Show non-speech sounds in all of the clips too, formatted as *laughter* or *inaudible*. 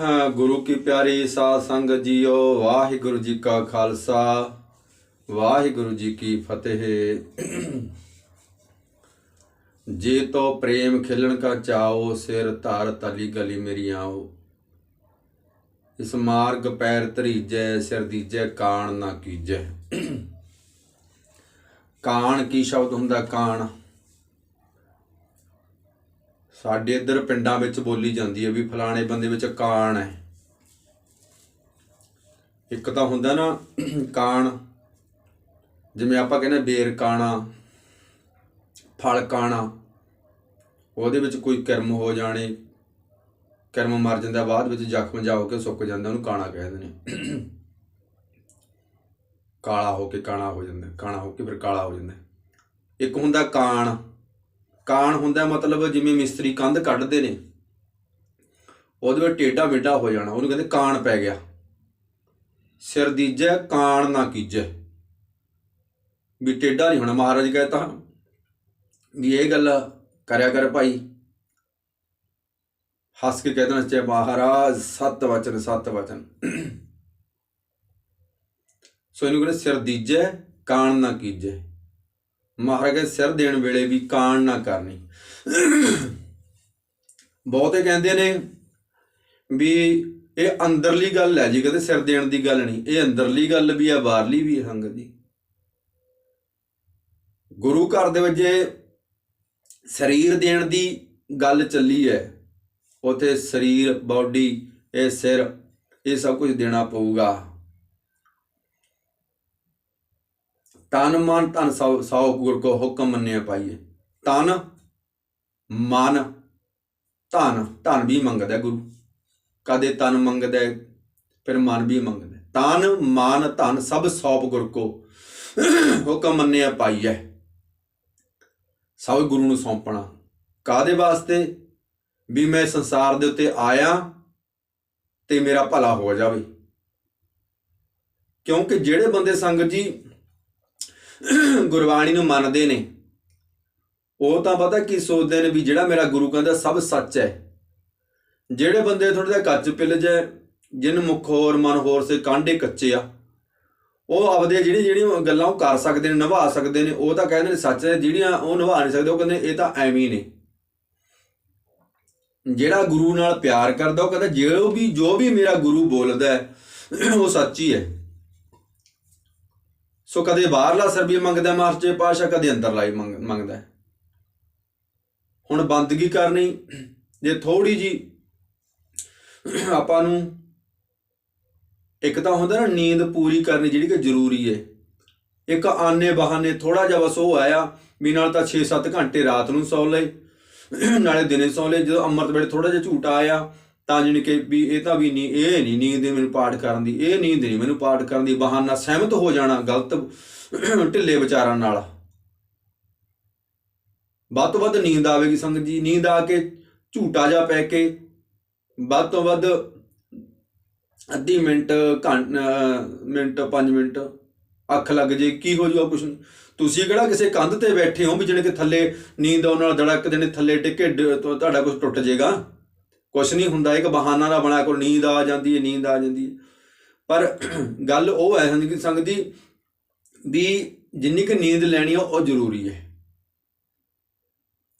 ਹਾਂ, ਗੁਰੂ ਕੀ ਪਿਆਰੀ ਸਾਧ ਸੰਗਤ ਜੀਓ, ਵਾਹਿਗੁਰੂ ਜੀ ਕਾ ਖਾਲਸਾ, ਵਾਹਿਗੁਰੂ ਜੀ ਕੀ ਫਤਿਹ। ਜੇ ਤੋ ਪ੍ਰੇਮ ਖਿਲਣ ਕਾ ਚਾਓ, ਸਿਰ ਧਾਰ ਤਲੀ ਗਲੀ ਮੇਰੀ ਆਓ। ਇਸ ਮਾਰਗ ਪੈਰ ਧਰੀਜੈ, ਸਿਰ ਦੀਜੈ, ਕਾਣ ਨਾ ਕੀਜੈ। ਕਾਣ ਕੀ ਸ਼ਬਦ ਹੁੰਦਾ? ਕਾਣ। ਸਾਡੇ ਇੱਧਰ ਪਿੰਡਾਂ ਵਿੱਚ ਬੋਲੀ ਜਾਂਦੀ ਹੈ ਵੀ ਫਲਾਣੇ ਬੰਦੇ ਵਿੱਚ ਕਾਣ ਹੈ। ਇੱਕ ਤਾਂ ਹੁੰਦਾ ਨਾ, ਕਾਣ, ਜਿਵੇਂ ਆਪਾਂ ਕਹਿੰਦੇ ਬੇਰ ਕਾਣਾ, ਫਲ ਕਾਣਾ, ਉਹਦੇ ਵਿੱਚ ਕੋਈ ਕਰਮ ਹੋ ਜਾਣੇ, ਕਰਮ ਮਰ ਜਾਂਦਾ, ਬਾਅਦ ਵਿੱਚ ਜ਼ਖਮ ਜਾ ਹੋ ਕੇ ਸੁੱਕ ਜਾਂਦਾ, ਉਹਨੂੰ ਕਾਣਾ ਕਹਿੰਦੇ ਨੇ। ਕਾਲਾ ਹੋ ਕੇ ਕਾਣਾ ਹੋ ਜਾਂਦਾ, ਕਾਣਾ ਹੋ ਕੇ ਫਿਰ ਕਾਲਾ ਹੋ ਜਾਂਦਾ। ਇੱਕ ਹੁੰਦਾ ਕਾਣ ਕਾਣ ਹੁੰਦਾ ਮਤਲਬ ਜਿਵੇਂ ਮਿਸਤਰੀ ਕੰਧ ਕੱਢਦੇ ਨੇ, ਉਹਦੇ ਵਿੱਚ ਟੇਢਾ ਮੇਢਾ ਹੋ ਜਾਣਾ, ਉਹਨੂੰ ਕਹਿੰਦੇ ਕਾਣ ਪੈ ਗਿਆ। ਸਿਰ ਦੀਜੈ, ਕਾਣ ਨਾ ਕੀਜੈ। ਵੀ ਟੇਢਾ ਨਹੀਂ ਹੋਣਾ, ਮਹਾਰਾਜ ਕਹਿੰਦਾ ਵੀ ਇਹ ਗੱਲ ਕਰਿਆ ਕਰ ਭਾਈ। ਹੱਸ ਕੇ ਕਹਿ ਦੇਣਾ ਚਾਹੇ ਮਹਾਰਾਜ, ਸਤ ਵਚਨ ਸਤ ਵਚਨ। ਸੋ ਇਹਨੂੰ ਕਹਿੰਦੇ ਸਿਰ ਦੀਜੈ, ਕਾਣ ਨਾ ਕੀਜੈ। ਮਹਾਰਾਜ ਸਿਰ ਦੇਣ ਵੇਲੇ ਵੀ ਕਾਣ ਨਾ ਕਰਨੀ। ਬਹੁਤੇ ਕਹਿੰਦੇ ਨੇ ਵੀ ਇਹ ਅੰਦਰਲੀ ਗੱਲ ਹੈ ਜੀ, ਕਹਿੰਦੇ ਸਿਰ ਦੇਣ ਦੀ ਗੱਲ ਨਹੀਂ, ਇਹ ਅੰਦਰਲੀ ਗੱਲ ਵੀ ਹੈ, ਬਾਹਰਲੀ ਵੀ ਹੈ ਦੀ। ਗੁਰੂ ਘਰ ਦੇ ਵਿੱਚ ਸਰੀਰ ਦੇਣ ਦੀ ਗੱਲ ਚੱਲੀ ਹੈ, ਉਥੇ ਸਰੀਰ, ਬਾਡੀ, ਇਹ ਸਿਰ, ਇਹ ਸਭ ਕੁਝ ਦੇਣਾ ਪਊਗਾ। ਤਨ ਮਨ ਧਨ ਸੌ ਸੌ ਗੁਰ ਕੋ ਹੁਕਮ ਮੰਨਿਆ ਪਾਈਏ। ਤਨ ਮਨ ਧਨ ਧਨ ਵੀ ਮੰਗਦਾ ਗੁਰੂ। ਕਦੇ ਤਨ ਮੰਗਦਾ ਹੈ, ਫਿਰ ਮਨ ਵੀ ਮੰਗਦਾ ਤਨ ਮਨ ਧਨ ਸਭ ਸੌਪ ਗੁਰ ਕੋ ਹੁਕਮ ਮੰਨਿਆ ਪਾਈਏ। ਸਭ ਗੁਰੂ ਨੂੰ ਸੌਂਪਣਾ। ਕਾਦੇ ਵਾਸਤੇ? ਵੀ ਮੈਂ ਸੰਸਾਰ ਦੇ ਉੱਤੇ ਆਇਆ ਤੇ ਮੇਰਾ ਭਲਾ ਹੋ ਜਾਵੇ। ਕਿਉਂਕਿ ਜਿਹੜੇ ਬੰਦੇ ਸੰਗਤ ਜੀ ਗੁਰਬਾਣੀ ਨੂੰ ਮੰਨਦੇ ਨੇ। ਉਹ ਤਾਂ ਪਤਾ ਕੀ ਸੋਚਦੇ ਨੇ ਵੀ ਜਿਹੜਾ ਮੇਰਾ ਗੁਰੂ ਕਹਿੰਦਾ ਸਭ ਸੱਚ ਹੈ। ਜਿਹੜੇ ਬੰਦੇ ਥੋੜਾ ਜਿਹਾ ਕੱਚ ਪਿਲ ਜੈ ਜਿਨ ਮੁਖ ਹੋਰ, ਮਨ ਹੋਰ ਸੇ ਕਾਂਡੇ ਕੱਚੇ ਆ, ਉਹ ਆਪਦੇ ਜਿਹੜੀ ਜਿਹੜੀਆਂ ਗੱਲਾਂ ਉਹ ਕਰ ਸਕਦੇ ਨੇ, ਨਿਭਾ ਸਕਦੇ ਨੇ, ਉਹ ਤਾਂ ਕਹਿੰਦੇ ਨੇ ਸੱਚ ਹੈ, ਜਿਹੜੀਆਂ ਉਹ ਨਿਭਾ ਨਹੀਂ ਸਕਦੇ, ਉਹ ਕਹਿੰਦੇ ਇਹ ਤਾਂ ਐਵੇਂ ਹੀ ਨੇ। ਜਿਹੜਾ ਗੁਰੂ ਨਾਲ ਪਿਆਰ ਕਰਦਾ, ਉਹ ਕਹਿੰਦਾ ਜੋ ਵੀ ਜੋ ਵੀ ਮੇਰਾ ਗੁਰੂ ਬੋਲਦਾ ਹੈ, ਉਹ ਸੱਚ ਹੀ ਹੈ। ਸੋ ਕਦੇ ਬਾਹਰਲਾ ਸਰਬੀ ਮੰਗਦਾ ਮਾਸਟਰ ਪਾਸ਼ਾ ਕਦੇ ਅੰਦਰਲਾ ਹੀ ਮੰਗ- ਮੰਗਦਾ ਹੁਣ ਬੰਦਗੀ ਕਰਨੀ, ਜੇ ਥੋੜੀ ਜੀ ਆਪਾਂ ਨੂੰ ਇੱਕ ਤਾਂ ਹੁੰਦਾ ਨਾ, ਨੀਂਦ ਪੂਰੀ ਕਰਨੀ ਜਿਹੜੀ ਕਿ ਜ਼ਰੂਰੀ ਹੈ। ਇੱਕ ਆਨੇ ਬਹਾਨੇ ਥੋੜਾ ਜਿਹਾ ਬਸ ਉਹ ਆਇਆ ਵੀ ਨਾਲ ਤਾਂ 6-7 ਘੰਟੇ ਰਾਤ ਨੂੰ ਸੌ ਲਏ, ਨਾਲੇ ਦਿਨੇ ਸੌ ਲਏ, ਜਦੋਂ ਅੰਮ੍ਰਿਤ ਵੇਲੇ ਥੋੜਾ ਜਿਹਾ ਝੂਟਾ ਆਇਆ ਤਾਂ ਜਾਣੀ ਕਿ ਵੀ ਇਹ ਤਾਂ ਵੀ ਨਹੀਂ ਇਹ ਨਹੀਂ ਨੀਂਦ ਦੀ ਮੈਨੂੰ ਪਾਠ ਕਰਨ ਦੀ, ਇਹ ਨੀਂਦ ਨਹੀਂ ਮੈਨੂੰ ਪਾਠ ਕਰਨ ਦੀ, ਬਹਾਨਾ ਸਹਿਮਤ ਹੋ ਜਾਣਾ ਗਲਤ *clears throat* ਢਿੱਲੇ ਵਿਚਾਰਾਂ ਨਾਲ। ਵੱਧ ਤੋਂ ਵੱਧ ਨੀਂਦ ਆਵੇਗੀ ਸੰਗਤ ਜੀ, ਨੀਂਦ ਆ ਕੇ ਝੂਟਾ ਜਾ ਪੈ ਕੇ ਵੱਧ ਤੋਂ ਵੱਧ ਅੱਧੀ ਮਿੰਟ ਘੰਟ ਮਿੰਟ 5 ਮਿੰਟ, ਅੱਖ ਲੱਗ ਜੇ, ਕੀ ਹੋ ਜਾਊਗਾ ਕੁਛ ਤੁਸੀਂ ਕਿਹੜਾ ਕਿਸੇ ਕੰਧ ਤੇ ਬੈਠੇ ਹੋ ਵੀ ਜਿਹੜੇ ਕਿ ਥੱਲੇ ਨੀਂਦ ਆਉਣ ਨਾਲ ਧੜਕ ਦੇ ਥੱਲੇ ਟਿੱਕੇ ਤੁਹਾਡਾ ਕੁਝ ਟੁੱਟ ਜਾਏਗਾ ਕੁਛ ਨਹੀਂ ਹੁੰਦਾ, ਇੱਕ ਬਹਾਨਾ ਨਾ ਬਣਾ ਕੋ ਨੀਂਦ ਆ ਜਾਂਦੀ ਹੈ, ਨੀਂਦ ਆ ਜਾਂਦੀ ਹੈ। ਪਰ ਗੱਲ ਉਹ ਹੈ ਸੰਗਤ ਸੰਗਤ ਦੀ ਵੀ ਜਿੰਨੀ ਕਿ ਨੀਂਦ ਲੈਣੀ ਆ, ਉਹ ਜ਼ਰੂਰੀ ਹੈ।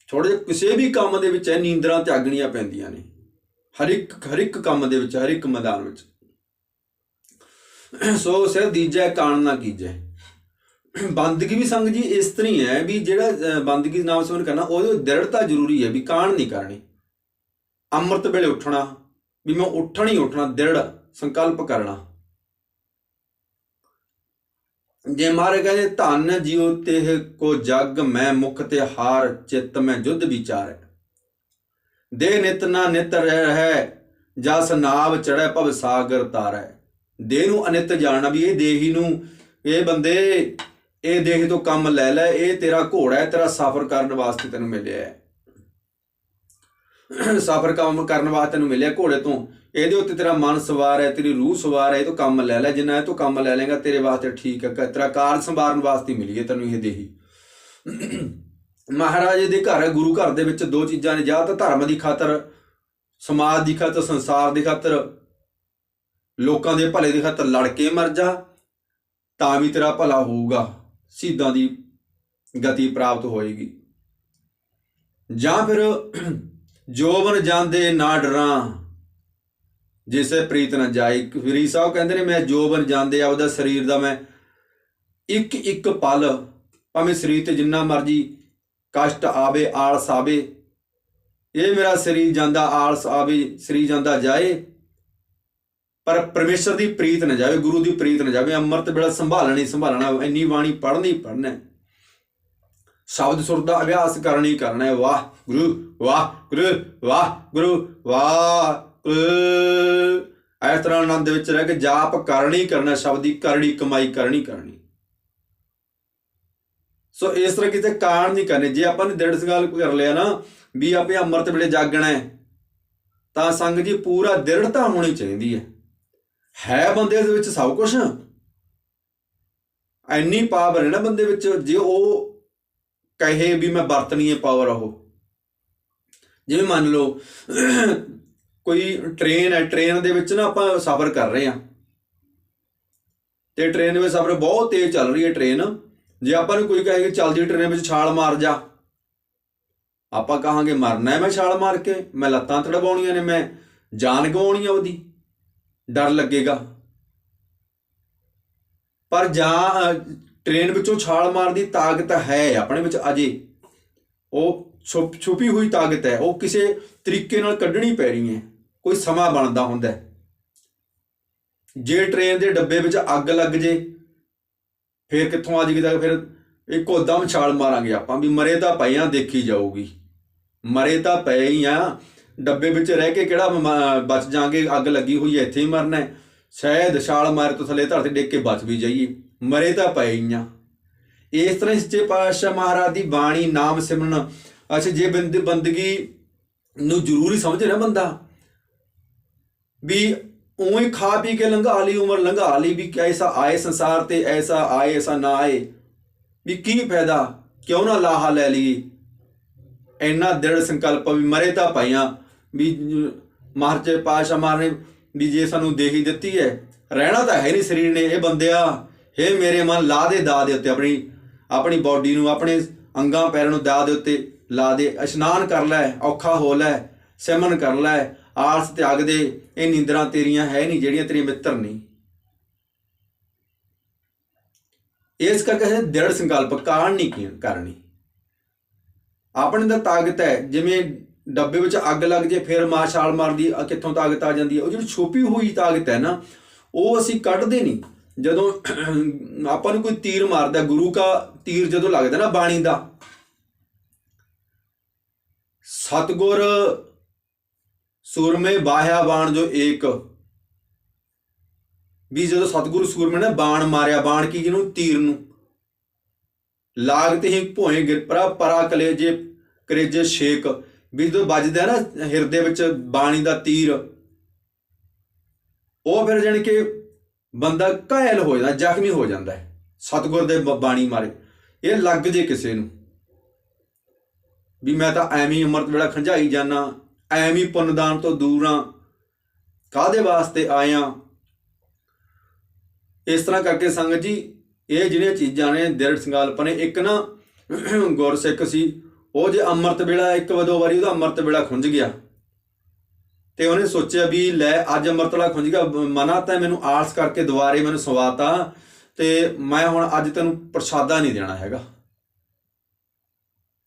ਥੋੜੇ ਜਿਹਾ ਕਿਸੇ ਵੀ ਕੰਮ ਦੇ ਵਿੱਚ ਇਹ ਨੀਂਦਰਾਂ ਤਿਆਗਣੀਆਂ ਪੈਂਦੀਆਂ ਨੇ। ਹਰ ਇੱਕ ਹਰ ਇੱਕ ਕੰਮ ਦੇ ਵਿੱਚ, ਹਰ ਇੱਕ ਮੈਦਾਨ ਵਿੱਚ। ਸੋ ਸਿਰ ਦੀਜੈ ਕਾਣ ਨਾ ਕੀਜੈ। ਬੰਦਗੀ ਵੀ ਸੰਗ ਜੀ ਇਸ ਤਰੀ ਹੈ ਵੀ ਜਿਹੜਾ ਬੰਦਗੀ ਨਾਮ ਸਿਮਰਨ ਕਰਨਾ, ਉਹਦੇ ਦ੍ਰਿੜਤਾ ਜ਼ਰੂਰੀ ਹੈ ਵੀ ਕਾਣ ਨਹੀਂ ਕਰਨੀ। ਅੰਮ੍ਰਿਤ ਵੇਲੇ ਉੱਠਣਾ, ਵੀ ਮੈਂ ਉੱਠਣਾ ਹੀ ਉੱਠਣਾ, ਦ੍ਰਿੜ ਸੰਕਲਪ ਕਰਨਾ। ਜੇ ਮਾਰੇ ਕਹਿੰਦੇ ਧਨ ਜਿਉ ਤੇ ਕੋ ਜਗ, ਮੈਂ ਮੁਖ ਤੇ ਹਾਰ, ਚਿੱਤ ਮੈਂ ਜੁਧ ਵਿਚਾਰ। ਦੇ ਨਿਤ ਨਾ ਨਿਤ ਰਹਿ ਰਹਿ ਜਸ ਨਾਵ ਚੜੈ ਭਵ ਸਾਗਰ ਤਾਰੈ। ਦੇਹ ਨੂੰ ਅਨਿਤ ਜਾਣਨਾ ਵੀ ਇਹ ਦੇਹੀ ਨੂੰ, ਇਹ ਬੰਦੇ, ਇਹ ਦੇਹ ਤੋਂ ਕੰਮ ਲੈ ਲੈ, ਇਹ ਤੇਰਾ ਘੋੜਾ ਹੈ, ਤੇਰਾ ਸਫ਼ਰ ਕਰਨ ਵਾਸਤੇ ਤੈਨੂੰ ਮਿਲਿਆ ਹੈ। ਸਫ਼ਰ ਕੰਮ ਕਰਨ ਵਾਸਤੇ ਤੈਨੂੰ ਮਿਲਿਆ ਘੋੜੇ ਤੋਂ। ਇਹਦੇ ਉੱਤੇ ਤੇਰਾ ਮਨ ਸਵਾਰ ਹੈ, ਤੇਰੀ ਰੂਹ ਸਵਾਰ ਹੈ, ਇਹ ਤੋਂ ਕੰਮ ਲੈ ਲੈ। ਜਿੰਨਾ ਇਹ ਤੋਂ ਕੰਮ ਲੈ ਲੇਗਾ ਤੇਰੇ ਵਾਸਤੇ ਠੀਕ ਹੈ। ਤੇਰਾ ਕਾਰਜ ਸੰਭਾਰਨ ਵਾਸਤੇ ਹੀ ਮਿਲੀ ਹੈ ਤੈਨੂੰ ਇਹ ਦੇਹੀ। ਮਹਾਰਾਜ ਦੇ ਘਰ ਗੁਰੂ ਘਰ ਦੇ ਵਿੱਚ ਦੋ ਚੀਜ਼ਾਂ ਨੇ। ਜਾਂ ਤਾਂ ਧਰਮ ਦੀ ਖਾਤਰ, ਸਮਾਜ ਦੀ ਖਾਤਰ, ਸੰਸਾਰ ਦੀ ਖਾਤਰ, ਲੋਕਾਂ ਦੇ ਭਲੇ ਦੀ ਖਾਤਰ ਲੜ ਕੇ ਮਰ ਜਾ, ਤਾਂ ਵੀ ਤੇਰਾ ਭਲਾ ਹੋਊਗਾ। ਸਿੱਧਾਂ ਦੀ ਗਤੀ ਪ੍ਰਾਪਤ ਹੋਏਗੀ। ਜਾਂ ਫਿਰ ਜੋਬਨ ਜਾਂਦੇ ਨਾ ਡਰਾਂ, ਜਿਸੇ ਪ੍ਰੀਤ ਨਾ ਜਾਏ ਫਰੀ ਸਾਹਿਬ ਕਹਿੰਦੇ ਨੇ, ਮੈਂ ਜੋਬਨ ਜਾਂਦੇ ਆਪਦਾ ਸਰੀਰ ਦਾ ਮੈਂ ਇੱਕ ਇੱਕ ਪਲ, ਭਾਵੇਂ ਸਰੀਰ ਤੇ ਜਿੰਨਾ ਮਰਜ਼ੀ ਕਸ਼ਟ ਆਵੇ, ਆਲਸ ਆਵੇ, ਇਹ ਮੇਰਾ ਸਰੀਰ ਜਾਂਦਾ, ਆਲਸ ਆਵੇ, ਸਰੀਰ ਜਾਂਦਾ ਜਾਏ, ਪਰ ਪਰਮੇਸ਼ਰ ਦੀ ਪ੍ਰੀਤ ਨਾ ਜਾਵੇ, ਗੁਰੂ ਦੀ ਪ੍ਰੀਤ ਨਾ ਜਾਵੇ, ਅੰਮ੍ਰਿਤ ਵੇਲਾ ਸੰਭਾਲਣੀ ਸੰਭਾਲਣਾ, ਇੰਨੀ ਬਾਣੀ ਪੜ੍ਹਨੀ ਪੜ੍ਹਨਾ। ਸ਼ਬਦ ਸੁਰ ਦਾ ਅਭਿਆਸ ਕਰਨੀ ਕਰਨਾ ਹੈ। ਵਾਹ ਗੁਰੂ ਵਾਹ ਗੁਰੂ ਵਾਹ ਗੁਰੂ, ਵਾਹ ਇਸ ਤਰ੍ਹਾਂ ਆਨੰਦ ਵਿੱਚ ਰਹਿ ਕੇ ਜਾਪ ਕਰਨੀ ਕਰਨਾ ਸ਼ਬਦ ਦੀ ਕਰੜੀ ਕਮਾਈ ਕਰਨੀ ਕਰਨੀ। ਸੋ ਇਸ ਤਰ੍ਹਾਂ ਕਿਤੇ ਕਾਣ ਨਹੀਂ ਕਰਨੇ। ਜੇ ਆਪਾਂ ਨੇ ਦ੍ਰਿੜ ਸੰਕਲਪ ਕਰ ਲਿਆ ਨਾ ਵੀ ਆਪੇ ਅੰਮ੍ਰਿਤ ਵੇਲੇ ਜਾਗਣਾ ਹੈ, ਤਾਂ ਸੰਗ ਜੀ ਪੂਰਾ ਦ੍ਰਿੜਤਾ ਹੋਣੀ ਚਾਹੀਦੀ ਹੈ। ਹੈ ਬੰਦੇ ਦੇ ਵਿੱਚ ਸਭ ਕੁਝ ਐਨੀ ਪਾਵਰ ਹੈ ਨਾ ਬੰਦੇ ਵਿੱਚ, ਜੇ ਉਹ ਕਹੇ ਵੀ ਮੈਂ ਵਰਤਣੀ ਹੈ ਪਾਵਰ ਉਹ। ਜਿਵੇਂ ਮੰਨ ਲਓ, ਕੋਈ ਟ੍ਰੇਨ ਹੈ ਟ੍ਰੇਨ ਦੇ ਵਿੱਚ ਨਾ ਆਪਾਂ ਸਫ਼ਰ ਕਰ ਰਹੇ ਹਾਂ। ਤੇ ਟ੍ਰੇਨ ਦੇ ਵਿੱਚ ਸਫ਼ਰ ਬਹੁਤ ਤੇਜ਼ ਚੱਲ ਰਹੀ ਹੈ ਟ੍ਰੇਨ ਜੇ ਆਪਾਂ ਨੂੰ ਕੋਈ ਕਹੇ ਕਿ ਚੱਲਦੀ ਟ੍ਰੇਨ ਵਿੱਚ ਛਾਲ ਮਾਰ ਜਾ। ਆਪਾਂ ਕਹਾਂਗੇ, ਮਰਨਾ ਹੈ ਮੈਂ ਛਾਲ ਮਾਰ ਕੇ, ਮੈਂ ਲੱਤਾਂ ਤੜਵਾਉਣੀਆਂ ਨੇ, ਮੈਂ ਜਾਨ ਗਵਾਉਣੀ ਆ ਉਹਦੀ। ਡਰ ਲੱਗੇਗਾ। ਪਰ ਜਾਂ ਟ੍ਰੇਨ ਵਿੱਚੋਂ ਛਾਲ ਮਾਰਨ ਦੀ ਤਾਕਤ ਹੈ, ਆਪਣੇ ਵਿੱਚ ਅਜੇ। ਉਹ ਛੁਪ, ਛੁਪੀ ਹੋਈ ਤਾਕਤ ਹੈ, ਉਹ ਕਿਸੇ ਤਰੀਕੇ ਨਾਲ ਕੱਢਣੀ ਪੈ ਰਹੀ ਹੈ, ਕੋਈ ਸਮਾਂ ਬਣਦਾ ਹੁੰਦਾ ਹੈ। ਜੇ ਟ੍ਰੇਨ ਦੇ ਡੱਬੇ ਵਿੱਚ ਅੱਗ ਲੱਗ ਜੇ, ਫਿਰ ਕਿੱਥੋਂ ਆ ਜੇਗੀ ਤਾਂ ਫਿਰ ਇੱਕੋ ਦਮ ਛਾਲ ਮਾਰਾਂਗੇ ਆਪਾਂ ਵੀ ਮਰੇ ਤਾਂ ਪਏ ਆ ਦੇਖੀ ਜਾਊਗੀ। ਮਰੇ ਤਾਂ ਪਏ ਹੀ ਆ ਡੱਬੇ ਵਿੱਚ ਰਹਿ ਕੇ ਕਿਹੜਾ ਬਚ ਜਾਾਂਗੇ, ਅੱਗ ਲੱਗੀ ਹੋਈ ਹੈ, ਇੱਥੇ ਹੀ ਮਰਨਾ ਹੈ। ਸ਼ਾਇਦ ਛਾਲ ਮਾਰ ਤੋਂ ਥੱਲੇ ਧਰਤੀ ਡੇਕ ਕੇ ਬਚ ਵੀ ਜਾਈਏ। ਮਰੇ ਤਾਂ ਪਏ ਇਸ ਤਰ੍ਹਾਂ ਸੱਚੇ ਪਾਤਸ਼ਾਹ ਮਹਾਰਾਜ ਦੀ ਬਾਣੀ, ਨਾਮ ਸਿਮਰਨ। ਅੱਛਾ, ਜੇ ਬੰਦ, ਬੰਦਗੀ ਨੂੰ ਜ਼ਰੂਰੀ ਸਮਝੇ ਨਾ ਬੰਦਾ, ਵੀ ਉਵੇਂ ਖਾ ਪੀ ਕੇ ਲੰਘਾ ਲਈ ਉਮਰ, ਲੰਘਾ ਲਈ ਵੀ ਐਸਾ ਆਏ ਸੰਸਾਰ ਤੇ, ਐਸਾ ਆਏ, ਐਸਾ ਨਾ ਆਏ। ਵੀ ਕੀ ਫਾਇਦਾ? ਕਿਉਂ ਨਾ ਲਾਹਾ ਲੈ ਲਈ ਇੰਨਾ ਦ੍ਰਿੜ ਸੰਕਲਪ ਵੀ ਮਰੇ ਤਾਂ ਪਾਈਆਂ ਵੀ ਮਹਾਰਾਜੇ ਪਾਸ਼ਾ ਮਾਰਨੇ ਵੀ ਜੇ ਸਾਨੂੰ ਦੇਹੀ ਦਿੱਤੀ ਹੈ, ਰਹਿਣਾ ਤਾਂ ਹੈ ਨਹੀਂ ਸਰੀਰ ਨੇ, ਇਹ ਬੰਦਿਆ। ਹੇ ਮੇਰੇ ਮਨ, ਲਾ ਦੇ ਦਾ ਦੇ ਉੱਤੇ ਆਪਣੀ ਆਪਣੀ ਬਾਡੀ ਨੂੰ, ਆਪਣੇ ਅੰਗਾਂ ਪੈਰਾਂ ਨੂੰ ਦਾ ਦੇ ਉੱਤੇ ਲਾ ਦੇ, ਇਸ਼ਨਾਨ ਕਰ ਲੈ, ਔਖਾ ਹੋ ਲੈ ਸਿਮਨ ਕਰ ਲੈ, ਆਲਸ ਤਿਆਗ ਦੇ, ਇਹ ਨੀਂਦਰਾਂ ਤੇਰੀਆਂ ਹੈ ਨਹੀਂ, ਜਿਹੜੀਆਂ ਤੇਰੀਆਂ ਮਿੱਤਰ ਨਹੀਂ ਇਸ ਕਰਕੇ ਇਹ ਦ੍ਰਿੜ ਸੰਕਲਪ ਕਾਰਨ ਨਹੀਂ ਕੀ- ਕਰਨੀ। ਆਪਣੇ ਦਾ ਤਾਕਤ ਹੈ, ਜਿਵੇਂ ਡੱਬੇ ਵਿੱਚ ਅੱਗ ਲੱਗ ਜੇ, ਫਿਰ ਮਾਂ ਛਾਲ ਮਾਰਦੀ ਕਿੱਥੋਂ ਤਾਕਤ ਆ ਜਾਂਦੀ ਹੈ, ਉਹ ਜਿਹੜੀ ਛੁਪੀ ਹੋਈ ਤਾਕਤ ਹੈ ਨਾ, ਉਹ ਅਸੀਂ ਕੱਢਦੇ ਨਹੀਂ। ਜਦੋਂ ਆਪਾਂ ਨੂੰ ਕੋਈ ਤੀਰ ਮਾਰਦਾ, ਗੁਰੂ ਦਾ ਤੀਰ ਜਦੋਂ ਲੱਗਦਾ ਨਾ ਬਾਣੀ ਦਾ, ਸਤਗੁਰ ਸੂਰਮੇ ਬਾਹਿਆ ਬਾਣ ਜੋ ਏਕ। ਵੀ ਜਦੋਂ ਸਤਗੁਰੂ ਸੂਰਮੇ ਨੇ ਬਾਣ ਮਾਰਿਆ, ਬਾਣ ਕੀ ਜਿਹਨੂੰ? ਤੀਰ ਨੂੰ। ਲਾਗ ਤੇ ਹੀ ਭੋਏ ਗਿਰਪਰਾ ਪਰਾ ਕਲੇਜੇ ਕਰੇਜੇ ਛੇਕ। ਵੀ ਜਦੋਂ ਵੱਜਦਾ ਹੈ ਨਾ ਹਿਰਦੇ ਵਿੱਚ ਬਾਣੀ ਦਾ ਤੀਰ, ਉਹ ਫਿਰ ਜਾਣੀ ਕਿ ਬੰਦਾ ਘਾਇਲ ਹੋ ਜਾਂਦਾ, ਜ਼ਖਮੀ ਹੋ ਜਾਂਦਾ ਹੈ। ਸਤਗੁਰ ਦੇ ਬਾਣੀ ਮਾਰੇ। ਇਹ ਲੱਗ ਜੇ ਕਿਸੇ ਨੂੰ। ਵੀ ਮੈਂ ਤਾਂ ਐਵੇਂ ਹੀ ਅੰਮ੍ਰਿਤ ਵੇਲਾ ਖੰਝਾਈ ਜਾਣਾ ਐਵੇਂ ਹੀ ਪੁੰਨਦਾਨ ਤੋਂ ਦੂਰ ਆ ਕਾਦੇ ਵਾਸਤੇ ਆਇਆ ਇਸ ਤਰ੍ਹਾਂ ਕਰਕੇ ਸੰਗਤ ਜੀ, ਇਹ ਜਿਹੜੀਆਂ ਚੀਜ਼ਾਂ ਨੇ ਦਿਰੜ ਸੰਗਲਪ ਨੇ ਇੱਕ ਨਾ ਗੁਰਸਿੱਖ ਸੀ, ਉਹ ਜੇ ਅੰਮ੍ਰਿਤ ਵੇਲਾ ਇੱਕ ਵਦੋ ਵਾਰੀ ਉਹਦਾ ਅੰਮ੍ਰਿਤ ਵੇਲਾ ਖੁੰਝ ਗਿਆ। ਤੇ ਉਹਨੇ ਸੋਚਿਆ ਵੀ ਲੈ ਅੱਜ ਅੰਮ੍ਰਿਤ ਵੇਲਾ ਖੁੰਝ ਮਨਾ ਤਾਂ ਮੈਨੂੰ ਆਲਸ ਕਰਕੇ ਦੁਬਾਰੇ ਮੈਨੂੰ ਸਵਾਤਾ ਤੇ ਮੈਂ ਹੁਣ ਅੱਜ ਤੈਨੂੰ ਪ੍ਰਸ਼ਾਦਾ ਨਹੀਂ ਦੇਣਾ ਹੈਗਾ।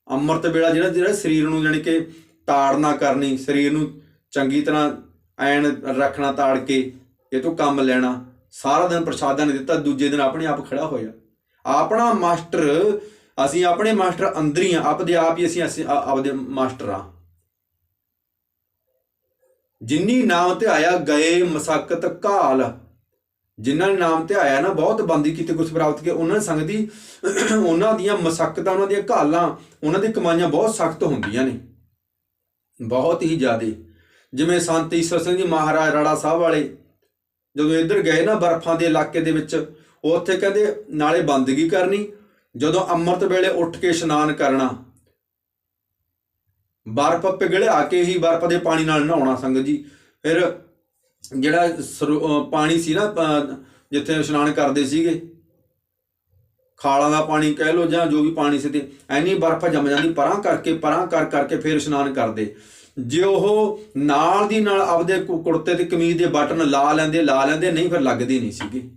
ਅੰਮ੍ਰਿਤ ਵੇਲਾ ਜਿਹੜਾ ਜਿਹੜਾ ਸਰੀਰ ਨੂੰ ਜਾਣੀ ਕਿ ਤਾੜਨਾ ਕਰਨੀ, ਸਰੀਰ ਨੂੰ ਚੰਗੀ ਤਰ੍ਹਾਂ ਐਨ ਰੱਖਣਾ, ਤਾੜ ਕੇ ਇਹ ਤੋਂ ਕੰਮ ਲੈਣਾ, ਸਾਰਾ ਦਿਨ ਪ੍ਰਸ਼ਾਦਾ ਨਹੀਂ ਦਿੱਤਾ, ਦੂਜੇ ਦਿਨ ਆਪਣੇ ਆਪ ਖੜਾ ਹੋਇਆ। ਆਪਣਾ ਮਾਸਟਰ, ਅਸੀਂ ਆਪਣੇ ਮਾਸਟਰ ਅੰਦਰ ਹੀ ਆ ਆਪਦੇ ਆਪ ਹੀ ਅਸੀਂ ਅਸੀਂ ਆਪਦੇ ਮਾਸਟਰ ਆ ਜਿੰਨੀ ਨਾਮ ਤੇ ਆਇਆ ਗਏ ਮਸਕਤ ਘਾਲ ਜਿਨ੍ਹਾਂ ਨੇ ਨਾਮ ਤੇ ਆਇਆ ਨਾ, ਬਹੁਤ ਬੰਦੀ ਕੀਤੀ ਕੁਛ ਪ੍ਰਾਪਤ ਕੇ। ਉਹਨਾਂ ਨੇ ਸੰਗ ਦੀ ਉਹਨਾਂ ਦੀਆਂ ਮਸਕਤਾਂ, ਉਹਨਾਂ ਦੀਆਂ ਘਾਲਾਂ ਉਹਨਾਂ ਦੀ ਕਮਾਈਆਂ ਬਹੁਤ ਸਖਤ ਹੁੰਦੀਆਂ ਨੇ। ਬਹੁਤ ਹੀ ਜ਼ਿਆਦੇ। ਜਿਵੇਂ ਸੰਤ ਈਸ਼ਵਰ ਸਿੰਘ ਜੀ ਮਹਾਰਾਜ ਰਾੜਾ ਸਾਹਿਬ ਵਾਲੇ, ਜਦੋਂ ਇੱਧਰ ਗਏ ਨਾ ਬਰਫਾਂ ਦੇ ਇਲਾਕੇ ਦੇ ਵਿੱਚ ਉੱਥੇ ਕਹਿੰਦੇ, ਨਾਲੇ ਬੰਦਗੀ ਕਰਨੀ। ਜਦੋਂ ਅੰਮ੍ਰਿਤ ਵੇਲੇ ਉੱਠ ਕੇ ਇਸ਼ਨਾਨ ਕਰਨਾ ਬਰਫ਼ ਪਿਘਲਿਆ ਕੇ ਹੀ ਬਰਫ਼ ਦੇ ਪਾਣੀ ਨਾਲ ਨਹਾਉਣਾ ਸੰਗਤ ਜੀ। ਫਿਰ ਜਿਹੜਾ ਸਰੋ- ਪਾਣੀ ਸੀ ਨਾ ਜਿੱਥੇ ਇਸ਼ਨਾਨ ਕਰਦੇ ਸੀਗੇ, ਖਾਲਾਂ ਦਾ ਪਾਣੀ ਕਹਿ ਲੋ ਜਾਂ ਜੋ ਵੀ ਪਾਣੀ ਸੀ ਤੇ ਐਨੀ ਬਰਫ਼ ਜੰਮ ਜਾਂਦੀ, ਪਰਾਂ ਕਰਕੇ, ਪਰਾਂ ਕਰ ਕਰਕੇ ਫਿਰ ਇਸ਼ਨਾਨ ਕਰਦੇ। ਜੇ ਉਹ ਨਾਲ ਦੀ ਨਾਲ ਆਪਦੇ ਕੁ- ਕੁੜਤੇ ਤੇ ਕਮੀਜ਼ ਦੇ ਬਟਨ ਲਾ ਲੈਂਦੇ ਲਾ ਲੈਂਦੇ, ਨਹੀਂ ਫਿਰ ਲੱਗਦੇ ਨਹੀਂ ਸੀਗੇ।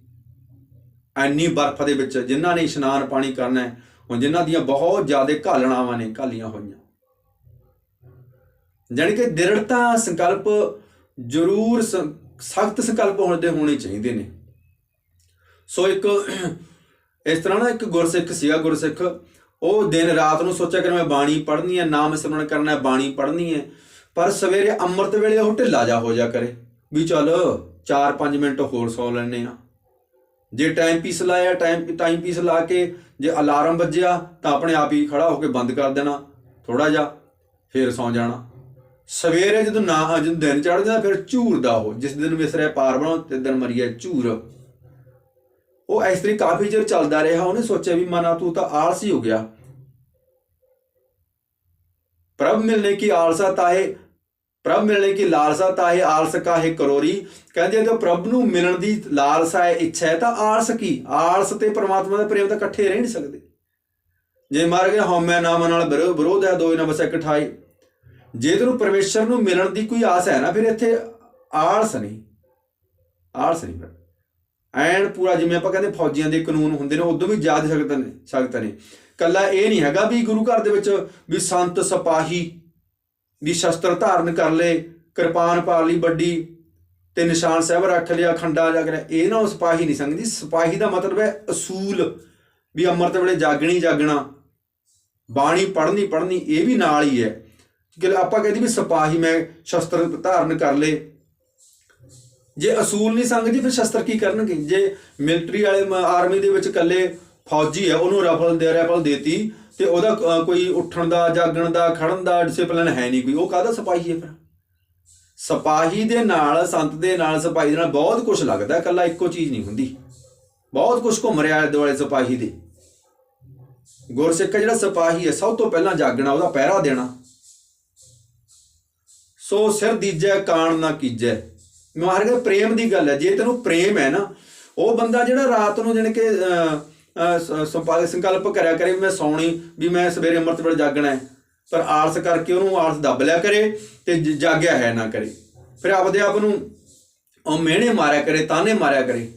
ਐਨੀ ਬਰਫ਼ ਦੇ ਵਿੱਚ ਜਿਨ੍ਹਾਂ ਨੇ ਇਸ਼ਨਾਨ ਪਾਣੀ ਕਰਨਾ ਹੁਣ ਜਿਨ੍ਹਾਂ ਦੀਆਂ ਬਹੁਤ ਜ਼ਿਆਦਾ ਘਾਲਣਾਵਾਂ ਨੇ, ਘਾਲੀਆਂ ਹੋਈਆਂ। ਜਾਣੀ ਕਿ ਦ੍ਰਿੜਤਾ ਸੰਕਲਪ ਜ਼ਰੂਰ ਸਖਤ ਸੰਕਲਪ ਹੋਣ ਦੇ ਹੋਣੇ ਚਾਹੀਦੇ ਨੇ। ਸੋ ਇੱਕ *clears throat* ਇਸ ਤਰ੍ਹਾਂ ਨਾ ਇੱਕ ਗੁਰਸਿੱਖ ਸੀਗਾ ਗੁਰਸਿੱਖ, ਉਹ ਦਿਨ ਰਾਤ ਨੂੰ ਸੋਚਿਆ ਕਿ ਮੈਂ ਬਾਣੀ ਪੜ੍ਹਨੀ ਹੈ, ਨਾਮ ਸਿਮਰਨ ਕਰਨਾ ਹੈ, ਬਾਣੀ ਪੜ੍ਹਨੀ ਹੈ, ਪਰ ਸਵੇਰੇ ਅੰਮ੍ਰਿਤ ਵੇਲੇ ਉਹ ਢਿੱਲਾ ਜਾ ਹੋ ਜਾ ਕਰੇ, ਵੀ ਚੱਲ 4-5 ਮਿੰਟ ਹੋਰ ਸੌ ਲੈਣੇ ਆ ਜੇ ਟਾਈਮ ਪੀਸ ਲਾਇਆ ਟਾਈਮ ਟਾਈਮ ਪੀਸ ਲਾ ਕੇ ਜੇ ਅਲਾਰਮ ਵੱਜਿਆ ਤਾਂ ਆਪਣੇ ਆਪ ਹੀ ਖੜਾ ਹੋ ਕੇ ਬੰਦ ਕਰ ਦੇਣਾ ਥੋੜਾ ਜਿਹਾ, ਫੇਰ ਸੌ ਜਾਣਾ। ਸਵੇਰੇ ਜਦੋਂ ਨਾ ਜਦੋਂ ਦਿਨ ਚੜ ਜਾਂਦਾ, ਫਿਰ ਝੂਰਦਾ ਉਹ, ਜਿਸ ਦਿਨ ਵਿਸਰਿਆ ਪਾਰ ਬਣਾਓ, ਤੇ ਦਿਨ ਮਰੀਆ ਝੂਰ। ਉਹ ਇਸ ਤਰੀ ਕਾਫੀ ਚਿਰ ਚੱਲਦਾ ਰਿਹਾ, ਉਹਨੇ ਸੋਚਿਆ ਵੀ ਮਨਾ ਤੂੰ ਤਾਂ ਆਲਸੀ ਹੋ ਗਿਆ। ਪ੍ਰਭ ਮਿਲਨੇ ਕੀ ਆਲਸਾ ਤਾਹੇ, ਪ੍ਰਭ ਮਿਲਣੇ ਕੀ ਲਾਲਸਾ ਤਾਹੇ, ਆਲਸ ਕਾਹੇ ਕਰੋਰੀ। ਕਹਿੰਦੇ ਜਦੋਂ ਪ੍ਰਭ ਨੂੰ ਮਿਲਣ ਦੀ ਲਾਲਸਾ ਹੈ, ਇੱਛਾ ਹੈ, ਤਾਂ ਆਲਸ ਕੀ? ਆਲਸ ਤੇ ਪ੍ਰਮਾਤਮਾ ਦਾ ਪ੍ਰੇਮ ਤਾਂ ਇਕੱਠੇ ਰਹਿ ਨਹੀਂ ਸਕਦੇ। ਜੇ ਮਰ ਗਏ ਹਉਮੈ ਨਾਮ ਨਾਲ ਵਿਰੋ- ਵਿਰੋਧ ਹੈ ਦੋਏ ਨਾ ਬਸ ਇਕਠਾਈ ਜੇ ਤੈਨੂੰ ਪਰਮੇਸ਼ਰ ਨੂੰ ਮਿਲਣ ਦੀ ਕੋਈ ਆਸ ਹੈ ਨਾ, ਫਿਰ ਇੱਥੇ ਆਲਸ ਨਹੀਂ। ਆਲਸ ਨਹੀਂ ਫਿਰ। ਐਨ ਪੂਰਾ ਜਿਵੇਂ ਆਪਾਂ ਕਹਿੰਦੇ ਫੌਜੀਆਂ ਦੇ ਕਾਨੂੰਨ ਹੁੰਦੇ ਨੇ, ਉਦੋਂ ਵੀ ਜ਼ਿਆਦਾ ਸਖਤ ਨੇ ਸਖਤ ਨੇ। ਕੱਲਾ ਇਹ ਨਹੀਂ ਹੈਗਾ ਵੀ ਗੁਰੂ ਘਰ ਦੇ ਵਿੱਚ ਵੀ ਸੰਤ ਸਿਪਾਹੀ ਵੀ ਸ਼ਸਤਰ ਧਾਰਨ ਕਰ ਲਏ, ਕਿਰਪਾਨ ਪਾ ਲਈ ਵੱਡੀ ਤੇ ਨਿਸ਼ਾਨ ਸਾਹਿਬ ਰੱਖ ਲਿਆ, ਖੰਡਾ ਜਾ ਕੇ ਇਹ ਨਾ ਉਹ ਸਿਪਾਹੀ ਨਹੀਂ ਸੰਗਦੀ। ਸਿਪਾਹੀ ਦਾ ਮਤਲਬ ਹੈ ਅਸੂਲ ਵੀ ਅੰਮ੍ਰਿਤ ਵੇਲੇ ਜਾਗਣੀ ਜਾਗਣਾ, ਬਾਣੀ ਪੜ੍ਹਨੀ ਪੜ੍ਹਨੀ, ਇਹ ਵੀ ਨਾਲ ਹੀ ਹੈ। ਕਿ ਆਪਾਂ ਕਹਿੰਦੇ ਵੀ ਸਿਪਾਹੀ ਮੈਂ ਸ਼ਸਤਰ ਧਾਰਨ ਕਰ ਲਏ। ਜੇ ਅਸੂਲ ਨਹੀਂ ਸੰਗਦੀ, ਫਿਰ ਸ਼ਸਤਰ ਕੀ ਕਰਨਗੇ? ਜੇ ਮਿਲਟਰੀ ਵਾਲੇ ਆਰਮੀ ਦੇ ਵਿੱਚ ਇਕੱਲੇ ਫੌਜੀ ਹੈ ਉਹਨੂੰ ਰਫਲ ਦੇ ਰਫਲ ਦੇਤੀ, ਤੇ ਉਹਦਾ ਕੋਈ ਉੱਠਣ ਦਾ, ਜਾਗਣ ਦਾ, ਖੜਨ ਦਾ ਡਿਸਪਲਿਨ ਹੈ ਨਹੀਂ ਕੋਈ। ਉਹ ਕਾਹਦਾ ਸਿਪਾਹੀ ਹੈ ਫਿਰ? ਸਿਪਾਹੀ ਦੇ ਨਾਲ, ਸੰਤ ਦੇ ਨਾਲ, ਸਿਪਾਹੀ ਦੇ ਨਾਲ ਬਹੁਤ ਕੁਝ ਲੱਗਦਾ, ਇਕੱਲਾ ਇੱਕੋ ਚੀਜ਼ ਨਹੀਂ ਹੁੰਦੀ। ਬਹੁਤ ਕੁਝ ਘੁੰਮ ਰਿਹਾ ਦੁਆਲੇ ਸਿਪਾਹੀ ਦੇ। ਗੁਰਸਿੱਖ ਜਿਹੜਾ ਸਿਪਾਹੀ ਹੈ, ਸਭ ਤੋਂ ਪਹਿਲਾਂ ਜਾਗਣਾ, ਉਹਦਾ ਪਹਿਰਾ ਦੇਣਾ। ਸੋ ਸਿਰ ਦੀਜੈ ਕਾਣ ਨਾ ਕੀਜੈ। ਮਹਾਰਾਜ ਪ੍ਰੇਮ ਦੀ ਗੱਲ ਹੈ। ਜੇ ਤੈਨੂੰ ਪ੍ਰੇਮ ਹੈ ਨਾ ਉਹ ਬੰਦਾ ਜਿਹੜਾ ਰਾਤ ਨੂੰ ਜਾਣੀ ਕਿ ਅਹ, ਸੰਕਲਪ ਕਰਿਆ ਕਰੇ ਮੈਂ ਸੌਣੀ ਵੀ ਮੈਂ ਸਵੇਰੇ ਅੰਮ੍ਰਿਤ ਵੇਲੇ ਜਾਗਣਾ ਹੈ ਪਰ ਆਲਸ ਕਰਕੇ ਉਹਨੂੰ ਆਲਸ ਦੱਬ ਲਿਆ ਕਰੇ ਤੇ ਜਾਗਿਆ ਹੈ ਨਾ ਕਰੇ। ਫਿਰ ਆਪਦੇ ਆਪ ਨੂੰ ਉਹ ਮਿਹਣੇ ਮਾਰਿਆ ਕਰੇ ਤਾਨੇ ਮਾਰਿਆ ਕਰੇ।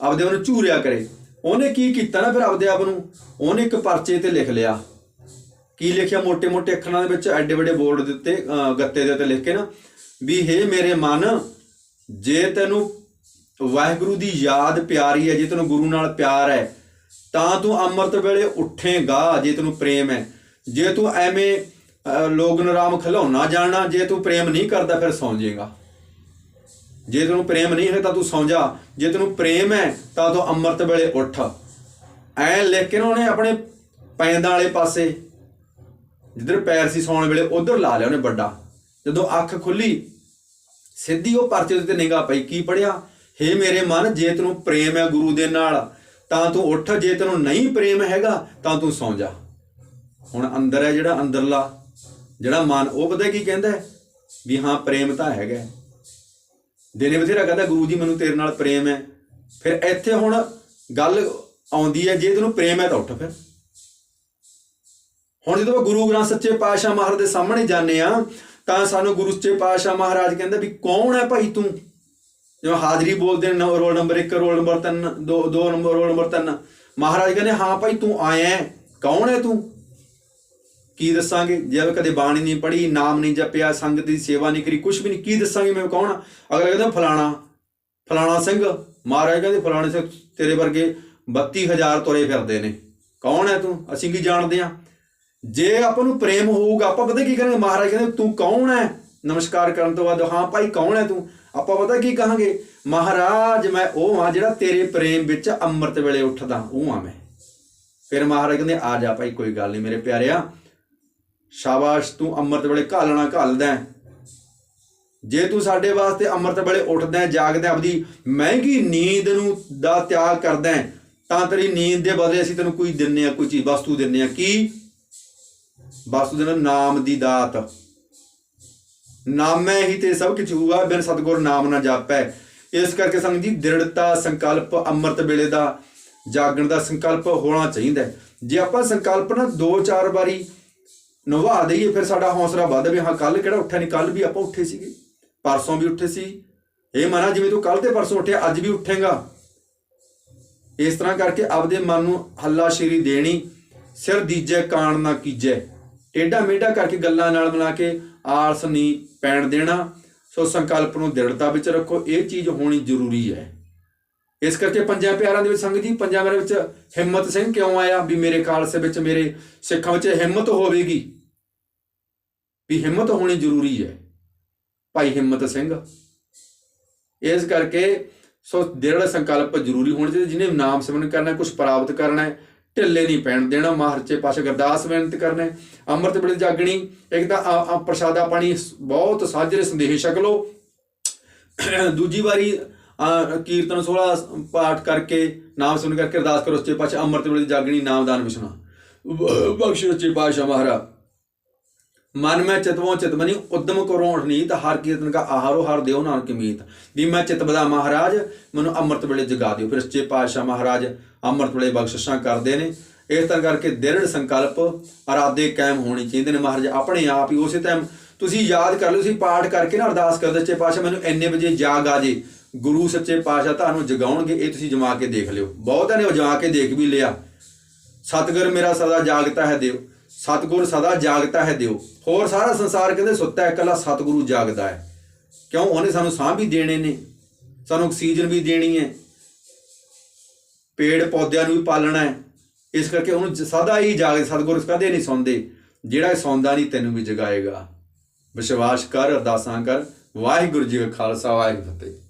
ਆਪਦੇ ਆਪ ਨੂੰ ਝੂਰਿਆ ਕਰੇ। ਉਹਨੇ ਕੀ ਕੀਤਾ ਨਾ ਫਿਰ ਆਪਦੇ ਆਪ ਨੂੰ? ਉਹਨੇ ਇੱਕ ਪਰਚੇ ਤੇ ਲਿਖ ਲਿਆ। ਕੀ ਲਿਖਿਆ? ਮੋਟੇ ਮੋਟੇ ਅੱਖਰਾਂ ਦੇ ਵਿੱਚ ਐਡੇ ਵੱਡੇ ਬੋਰਡ ਦੇ ਉੱਤੇ ਗੱਤੇ ਦੇ ਉੱਤੇ ਲਿਖ ਕੇ ਨਾ, ਵੀ ਹੇ ਮੇਰੇ ਮਨ, ਜੇ ਤੈਨੂੰ ਵਾਹਿਗੁਰੂ ਦੀ ਯਾਦ ਪਿਆਰੀ ਹੈ, ਜੇ ਤੈਨੂੰ ਗੁਰੂ ਨਾਲ ਪਿਆਰ ਹੈ, ਤਾਂ ਤੂੰ ਅੰਮ੍ਰਿਤ ਵੇਲੇ ਉੱਠੇਗਾ, ਜੇ ਤੈਨੂੰ ਪ੍ਰੇਮ ਹੈ। ਜੇ ਤੂੰ ਐਵੇਂ ਲੋਗ ਨਰਾਮ ਖਲਾਉਣਾ ਜਾਣਾ, ਜੇ ਤੂੰ ਪ੍ਰੇਮ ਨਹੀਂ ਕਰਦਾ, ਫਿਰ ਸੌਂ ਜਾਏਗਾ। ਜੇ ਤੈਨੂੰ ਪ੍ਰੇਮ ਨਹੀਂ ਹੈ, ਤਾਂ ਤੂੰ ਸੌਂ ਜਾ। ਜੇ ਤੈਨੂੰ ਪ੍ਰੇਮ ਹੈ, ਤਾਂ ਤੂੰ ਅੰਮ੍ਰਿਤ ਵੇਲੇ ਉੱਠ। ਐ ਲਿਖ ਕੇ ਉਹਨੇ ਆਪਣੇ ਪੈਂਦਾਂ ਵਾਲੇ ਪਾਸੇ ਜਿੱਧਰ ਪੈਰ ਸੀ ਸੌਣ ਵੇਲੇ, ਉਧਰ ਲਾ ਲਿਆ ਉਹਨੇ ਵੱਡਾ। ਜਦੋਂ ਅੱਖ ਖੁੱਲੀ, ਸਿੱਧੀ ਉਹ ਪਰਚੇ ਦੇ ਉੱਤੇ ਨਿਗਾਹ ਪਈ, ਕੀ ਪੜਿਆ ਹੇ ਮੇਰੇ ਮਨ, ਜੇ ਤੈਨੂੰ ਪ੍ਰੇਮ ਹੈ ਗੁਰੂ ਦੇ ਨਾਲ, ਤਾਂ ਤੂੰ ਉੱਠ। ਜੇ ਤੈਨੂੰ ਨਹੀਂ ਪ੍ਰੇਮ ਹੈਗਾ, ਤਾਂ ਤੂੰ ਸੌਂ ਜਾ। ਹੁਣ ਅੰਦਰ ਹੈ ਜਿਹੜਾ ਅੰਦਰਲਾ, ਜਿਹੜਾ ਮਨ, ਉਹ ਪਤਾ ਕੀ ਕਹਿੰਦਾ ਵੀ ਹਾਂ, ਪ੍ਰੇਮ ਤਾਂ ਹੈਗਾ ਦਿਨੇ ਬਥੇਰਾ ਕਹਿੰਦਾ, ਗੁਰੂ ਜੀ, ਮੈਨੂੰ ਤੇਰੇ ਨਾਲ ਪ੍ਰੇਮ ਹੈ। ਫਿਰ ਇੱਥੇ ਹੁਣ ਗੱਲ ਆਉਂਦੀ ਹੈ, ਜੇ ਤੈਨੂੰ ਪ੍ਰੇਮ ਹੈ ਤਾਂ ਉੱਠ ਫਿਰ। ਹੁਣ ਜਦੋਂ ਗੁਰੂ ਗ੍ਰੰਥ ਸੱਚੇ ਪਾਤਸ਼ਾਹ ਮਹਾਰਾਜ ਦੇ ਸਾਹਮਣੇ ਜਾਂਦੇ ਆ ਤਾਂ ਸਾਨੂੰ ਗੁਰੂ ਸੱਚੇ ਪਾਤਸ਼ਾਹ ਮਹਾਰਾਜ ਕਹਿੰਦਾ ਵੀ ਕੌਣ ਹੈ ਭਾਈ ਤੂੰ? ਜਿਵੇਂ ਹਾਜ਼ਰੀ ਬੋਲਦੇ ਨੇ ਰੋਲ ਨੰਬਰ 1 ਰੋਲ ਨੰਬਰ 3 ਦੋ ਦੋ ਨੰਬਰ, ਰੋਲ ਨੰਬਰ 3 ਮਹਾਰਾਜ ਕਹਿੰਦੇ, ਹਾਂ ਭਾਈ, ਤੂੰ ਆਇਆ ਕੌਣ ਹੈ ਤੂੰ? ਕੀ ਦੱਸਾਂਗੇ? ਜੇ ਕਦੇ ਬਾਣੀ ਨਹੀਂ ਪੜ੍ਹੀ, ਨਾਮ ਨਹੀਂ ਜਪਿਆ, ਸੰਗਤ ਦੀ ਸੇਵਾ ਨਹੀਂ ਕਰੀ ਕੁਝ ਵੀ ਨਹੀਂ। ਕੀ ਦੱਸਾਂਗੇ ਮੈਂ ਕੌਣ ਹਾਂ? ਅਗਲਾ ਕਹਿੰਦਾ, ਫਲਾਣਾ ਫਲਾਣਾ ਸਿੰਘ। ਮਹਾਰਾਜ ਕਹਿੰਦੇ, ਫਲਾਣੇ ਸਿੰਘ ਤੇਰੇ ਵਰਗੇ 32000 ਤੁਰੇ ਫਿਰਦੇ ਨੇ। ਕੌਣ ਹੈ ਤੂੰ? ਅਸੀਂ ਕੀ ਜਾਣਦੇ ਆ ਜੇ ਆਪਾਂ ਨੂੰ ਪ੍ਰੇਮ ਹੋਊਗਾ ਆਪਾਂ ਪਤਾ ਕੀ ਕਰਾਂਗੇ? ਮਹਾਰਾਜ ਕਹਿੰਦੇ ਤੂੰ ਕੌਣ ਹੈ ਨਮਸਕਾਰ ਕਰਨ ਤੋਂ ਬਾਅਦ ਹਾਂ ਭਾਈ ਕੌਣ ਹੈ ਤੂੰ? ਆਪਾਂ ਪਤਾ ਕੀ ਕਹਾਂਗੇ? ਮਹਾਰਾਜ ਮੈਂ ਉਹ ਹਾਂ ਜਿਹੜਾ ਤੇਰੇ ਪ੍ਰੇਮ ਵਿੱਚ ਅੰਮ੍ਰਿਤ ਵੇਲੇ ਉੱਠਦਾ ਉਹ ਹਾਂ ਮੈਂ। ਫਿਰ ਮਹਾਰਾਜ ਕਹਿੰਦੇ ਆ ਜਾ ਭਾਈ ਕੋਈ ਗੱਲ ਨਹੀਂ ਮੇਰੇ ਪਿਆਰਿਆ। ਸ਼ਾਬਾਸ਼ ਤੂੰ ਅੰਮ੍ਰਿਤ ਵੇਲੇ ਘਾਲਣਾ ਘਾਲਦਾ ਹੈ। ਜੇ ਤੂੰ ਸਾਡੇ ਵਾਸਤੇ ਅੰਮ੍ਰਿਤ ਵੇਲੇ ਉੱਠਦਾ ਹੈ, ਜਾਗਦਾ ਆਪਦੀ ਮਹਿੰਗੀ ਨੀਂਦ ਨੂੰ ਦਾ ਤਿਆਗ ਕਰਦਾ ਤਾਂ ਤੇਰੀ ਨੀਂਦ ਦੇ ਬਦਲੇ ਅਸੀਂ ਤੈਨੂੰ ਕੋਈ ਦਿੰਨੇ ਆ ਕੋਈ ਚੀਜ਼ ਵਸਤੂ ਦਿੰਨੇ ਆ। ਕੀ? ਵਸਤੂ ਦੇ ਨਾਲ ਨਾਮ ਦੀ ਦਾਤ। ਨਾਮੈ ਹੀ ਤੇ ਸਭ ਕੁਝ ਹੋਊਗਾ, ਬਿਨ ਸਤਗੁਰ ਨਾਮ ਨਾ ਜਾਪੈ। ਇਸ ਕਰਕੇ ਸੰਗ ਜੀ ਦ੍ਰਿੜਤਾ, ਸੰਕਲਪ, ਅੰਮ੍ਰਿਤ ਵੇਲੇ ਦਾ ਜਾਗਣ ਦਾ ਸੰਕਲਪ ਹੋਣਾ ਚਾਹੀਦਾ ਜੇ ਆਪਾਂ ਸੰਕਲਪ ਨਾ ਦੋ ਚਾਰ ਵਾਰੀ ਨਿਭਾ ਦਈਏ, ਫਿਰ ਸਾਡਾ ਹੌਸਲਾ ਵੱਧ ਵੀ ਹਾਂ ਕੱਲ ਕਿਹੜਾ ਉੱਠਿਆ ਨਹੀਂ ਕੱਲ ਵੀ ਆਪਾਂ ਉੱਠੇ ਸੀਗੇ। ਪਰਸੋਂ ਵੀ ਉੱਠੇ ਸੀ। ਇਹ ਮਨਾ ਜਿਵੇਂ ਤੂੰ ਕੱਲ ਤੇ ਪਰਸੋਂ ਉੱਠਿਆ, ਅੱਜ ਵੀ ਉੱਠੇਗਾ। ਇਸ ਤਰ੍ਹਾਂ ਕਰਕੇ ਆਪਦੇ ਮਨ ਨੂੰ ਹੱਲਾ ਸ਼ੇਰੀ ਦੇਣੀ, ਸਿਰ ਦੀਜੇ, ਕਾਣ ਨਾ ਕੀਜੈ। ਟੇਢਾ ਮੇਢਾ ਕਰਕੇ ਗੱਲਾਂ ਨਾਲ ਮਿਲਾ ਕੇ ਆਲਸ ਨਹੀਂ ਪੈਣ ਦੇਣਾ। ਸੋ ਸੰਕਲਪ ਨੂੰ ਦ੍ਰਿੜਤਾ ਵਿੱਚ ਰੱਖੋ, ਇਹ ਚੀਜ਼ ਹੋਣੀ ਜ਼ਰੂਰੀ ਹੈ। ਇਸ ਕਰਕੇ ਪੰਜਾਂ ਪਿਆਰਾਂ ਦੇ ਵਿੱਚ ਸੰਗਤ ਜੀ, ਪੰਜਾਂ ਪਿਆਰਾਂ ਵਿੱਚ ਹਿੰਮਤ ਸਿੰਘ ਕਿਉਂ ਆਇਆ? ਵੀ ਮੇਰੇ ਖਾਲਸੇ ਵਿੱਚ ਮੇਰੇ ਸਿੱਖਾਂ ਵਿੱਚ ਹਿੰਮਤ ਹੋਵੇਗੀ। ਵੀ ਹਿੰਮਤ ਹੋਣੀ ਜ਼ਰੂਰੀ ਹੈ, ਭਾਈ ਹਿੰਮਤ ਸਿੰਘ। ਇਸ ਕਰਕੇ ਸੋ ਦ੍ਰਿੜ ਸੰਕਲਪ ਜ਼ਰੂਰੀ ਹੋਣਾ ਚਾਹੀਦਾ ਜਿਹਨੇ ਨਾਮ ਸਿਮਰਨ ਕਰਨਾ ਕੁਝ ਪ੍ਰਾਪਤ ਕਰਨਾ ਹੈ ਢਿੱਲੇ ਨਹੀਂ ਪੈਣ ਦੇਣਾ। ਮਹਾਰਚੇ ਪਾਸ਼ਾ ਗਰਦਾਸ ਬੇਨਤ ਕਰਨੇ। ਅੰਮ੍ਰਿਤ ਵੇਲੇ ਜਾਗਣੀ। ਇੱਕ ਤਾਂ ਪ੍ਰਸ਼ਾਦਾ ਪਾਣੀ ਬਹੁਤ ਸਾਜਰੇ ਸੰਦੇਹ ਛਕ ਦੂਜੀ ਵਾਰੀ ਕੀਰਤਨ 16 ਪਾਠ ਕਰਕੇ, ਨਾਮ ਸੁਣ ਕਰਕੇ ਅਰਦਾਸ ਕਰੋ ਸੱਚੇ ਪਾਤਸ਼ਾਹ, ਅੰਮ੍ਰਿਤ ਵੇਲੇ ਜਾਗਣੀ ਨਾਮਦਾਨ ਵਿਸ਼ਨਾ ਬਖਸ਼ ਸੱਚੇ ਪਾਤਸ਼ਾਹ ਮਹਾਰਾਜ। ਮਨ ਮੈਂ ਚਿਤਵੋਂ ਚਿਤਮਨੀ ਉਦਮ ਕਰੋ ਉਠਨੀਤ ਹਰ ਕੀਰਤਨ ਕਾ ਆਹਾਰੋ ਹਰ ਦਿਓ ਨਾਨਕ ਮੀਤ। ਵੀ ਮੈਂ ਚਿਤਬਦਾ ਮਹਾਰਾਜ, ਮੈਨੂੰ ਅੰਮ੍ਰਿਤ ਵੇਲੇ ਜਗਾ ਦਿਓ। ਫਿਰ ਸੱਚੇ ਪਾਤਸ਼ਾਹ ਮਹਾਰਾਜ ਅੰਮ੍ਰਿਤ ਵੇਲੇ ਬਖਸ਼ਿਸ਼ਾਂ ਕਰਦੇ ਨੇ। ਇਸ ਤਰ੍ਹਾਂ ਕਰਕੇ ਦ੍ਰਿੜ ਸੰਕਲਪ ਅਰਾਦੇ ਕਾਇਮ ਹੋਣੇ ਚਾਹੀਦੇ ਨੇ ਮਹਾਰਾਜ। ਆਪਣੇ ਆਪ ਹੀ ਉਸੇ ਟਾਈਮ ਤੁਸੀਂ ਯਾਦ ਕਰ ਲਓ, ਤੁਸੀਂ ਪਾਠ ਕਰਕੇ ਨਾ ਅਰਦਾਸ ਕਰਦੇ ਸੱਚੇ ਪਾਤਸ਼ਾਹ ਮੈਨੂੰ ਇੰਨੇ ਵਜੇ ਜਾਗ ਆ ਜੇ। ਗੁਰੂ, ਸੱਚੇ ਪਾਤਸ਼ਾਹ ਤੁਹਾਨੂੰ ਜਗਾਉਣਗੇ, ਇਹ ਤੁਸੀਂ ਜਮਾ ਕੇ ਦੇਖ ਲਿਓ। ਬਹੁਤਿਆਂ ਨੇ ਉਹ ਜਮਾ ਕੇ ਦੇਖ ਵੀ ਲਿਆ। ਸਤਿਗੁਰ ਮੇਰਾ ਸਦਾ ਜਾਗਤਾ ਹੈ ਦਿਓ। ਸਤਿਗੁਰ ਸਦਾ ਜਾਗਤਾ ਹੈ ਦਿਓ। ਹੋਰ ਸਾਰਾ ਸੰਸਾਰ ਕਹਿੰਦੇ ਸੁੱਤਾ ਹੈ, ਇਕੱਲਾ ਸਤਿਗੁਰੂ ਜਾਗਦਾ ਹੈ। ਕਿਉਂ? ਉਹਨੇ ਸਾਨੂੰ ਸਾਹ ਵੀ ਦੇਣੇ ਨੇ। ਸਾਨੂੰ ਆਕਸੀਜਨ ਵੀ ਦੇਣੀ ਹੈ। ਪੇੜ ਪੌਦਿਆਂ ਨੂੰ ਵੀ ਪਾਲਣਾ ਹੈ। ਇਸ ਕਰਕੇ ਉਹਨੂੰ ਸਦਾ ਹੀ ਜਾਗ, ਸਤਿਗੁਰ ਕਦੇ ਨਹੀਂ ਸੌਂਦੇ। ਜਿਹੜਾ ਇਹ ਸੌਂਦਾ ਨਹੀਂ, ਤੈਨੂੰ ਵੀ ਜਗਾਏਗਾ। ਵਿਸ਼ਵਾਸ ਕਰ, ਅਰਦਾਸਾਂ ਕਰ। ਵਾਹਿਗੁਰੂ ਜੀ ਕਾ ਖਾਲਸਾ, ਵਾਹਿਗੁਰੂ ਫਤਿਹ।